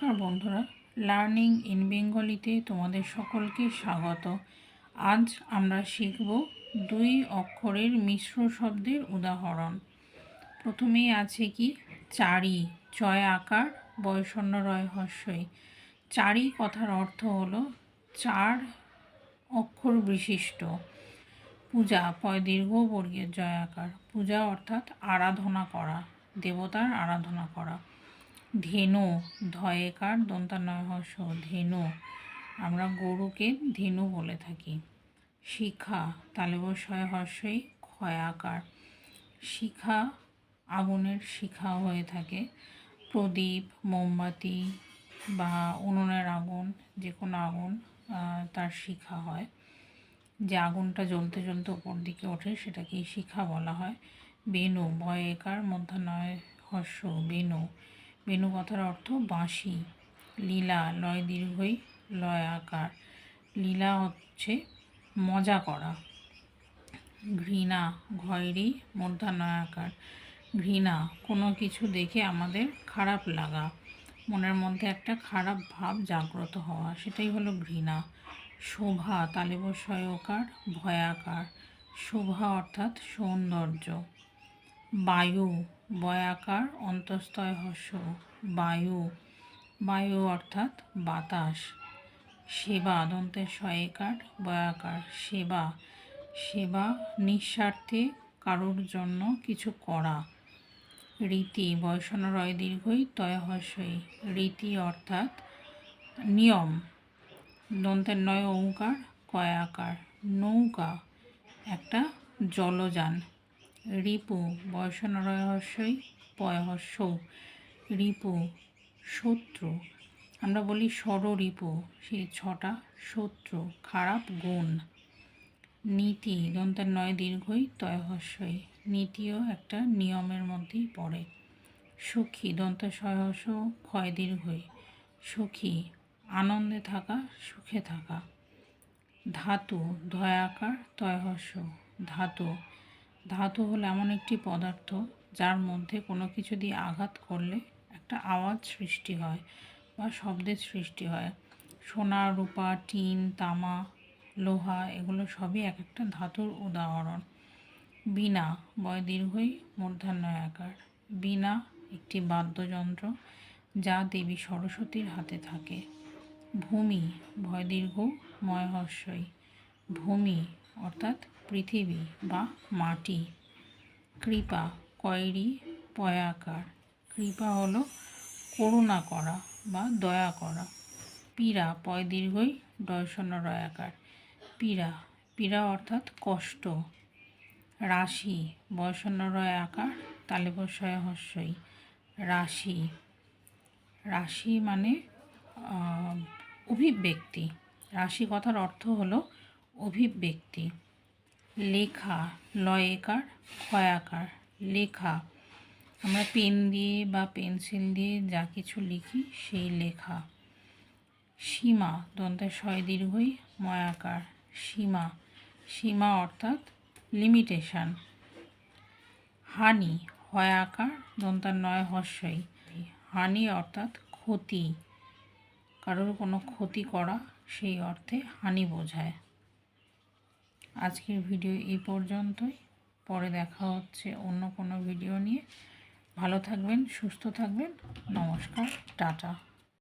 নমস্কার বন্ধুরা, learning in বেঙ্গলিতে তোমাদের সকলকে স্বাগত। আজ আমরা শিখব দুই অক্ষরের মিশ্র শব্দের উদাহরণ। প্রথমেই আছে কি, চারি চয় আকার বয়সন্ন রয় হস্যই। চারি কথার অর্থ হলো চার অক্ষর বিশিষ্ট। পূজা, পয় দীর্ঘ, বর্গীয়, জয় আকার। পূজা অর্থাৎ আরাধনা করা, দেবতার আরাধনা করা। ধেনু ধয়েকার দন্তানয় হর্ষ ধেনু। আমরা গরুকে ধেনু বলে থাকি। শিখা তালেবস্বয় হর্ষই ক্ষয়াকার। শিখা, আগুনের শিখা হয়ে থাকে। প্রদীপ, মোমবাতি বা উনুনের আগুন যে কোনো আগুন তার শিখা হয়। যে আগুনটা জ্বলতে জ্বলতে ওপর দিকে ওঠে, সেটাকেই শিখা বলা হয়। বেনু ভয়েকার মধ্যাহ্নয় হর্ষ বেনু। বেনু কথার অর্থ বাঁশি। লীলা, লয় দীর্ঘই, লয় আকার। লীলা হচ্ছে মজা করা। ঘৃণা, ঘয়রি আকার। ঘৃণা, কোনো কিছু দেখে আমাদের খারাপ লাগা। মনের মধ্যে একটা খারাপ ভাব জাগ্রত হওয়া, সেটাই হলো ঘৃণা। শোভা তালেবস্বয়কার ভয়াকার। শোভা অর্থাৎ সৌন্দর্য। বায়ু, বয়াকার অন্তস্তয় হর্ষ বায়ু বায়ু অর্থাৎ বাতাস। সেবা, দন্তের শয়েকার বয়াকার। সেবা সেবা নিঃস্বার্থে কারোর জন্য কিছু করা। রীতি বয়সন রয় দীর্ঘই তয় হর্ষই রীতি অর্থাৎ নিয়ম। দন্তের নয়, ওঙ্কার, কয়াকার। নৌকা, একটা জলযান। রিপু বয়সন রহস্যই পয়হস্য রিপু, শত্রু। আমরা বলি রিপু সেই ছটা শত্রু, খারাপ গুণ। নীতি দন্তের নয় দীর্ঘই তয়হস্যই নীতিও একটা নিয়মের মধ্যেই পড়ে। সুখী দন্ত সহস ক্ষয় দীর্ঘই। সুখী, আনন্দে থাকা, সুখে থাকা। ধাতু, ধয়াকার তয়হস্য ধাতু ধাতু হলো এমন একটি পদার্থ যার মধ্যে কোনো কিছু দিয়ে আঘাত করলে একটা আওয়াজ সৃষ্টি হয় বা শব্দের সৃষ্টি হয়। সোনা, রূপা, টিন, তামা, লোহা এগুলো সবই এক একটা ধাতুর উদাহরণ। বীণা, বয় দীর্ঘই মূর্ধান্যয় আকার। বীণা একটি বাদ্যযন্ত্র যা দেবী সরস্বতীর হাতে থাকে। ভূমি ভয় দীর্ঘ ময়হস্যই ভূমি অর্থাৎ পৃথিবী বা মাটি। কৃপা কয়রি পয়াকার। কৃপা হলো করুণা করা বা দয়া করা। পীড়া পয় দীর্ঘই ডয়শন্য রয়াকার পীড়া পীড়া অর্থাৎ কষ্ট। রাশি বয়সন্ন রয় আকার, তালেবস্বয় হস্যই। রাশি রাশি মানে অভিব্যক্তি। রাশি কথার অর্থ হলো অভিব্যক্তি। লেখা লয়েকার ক্ষয়াকার লেখা। আমরা পেন দিয়ে বা পেন্সিল দিয়ে যা কিছু লিখি সেই লেখা। সীমা দন্তের শয় দীর্ঘই ময়াকার সীমা। সীমা অর্থাৎ লিমিটেশন হানি হয়াকার দন্তার নয় হস্যই। হানি অর্থাৎ ক্ষতি। কারোর কোনো ক্ষতি করা, সেই অর্থে হানি বোঝায়। আজকের ভিডিও এই পর্যন্তই। পরে দেখা হচ্ছে অন্য কোনো ভিডিও নিয়ে। ভালো থাকবেন, সুস্থ থাকবেন। নমস্কার, টাটা।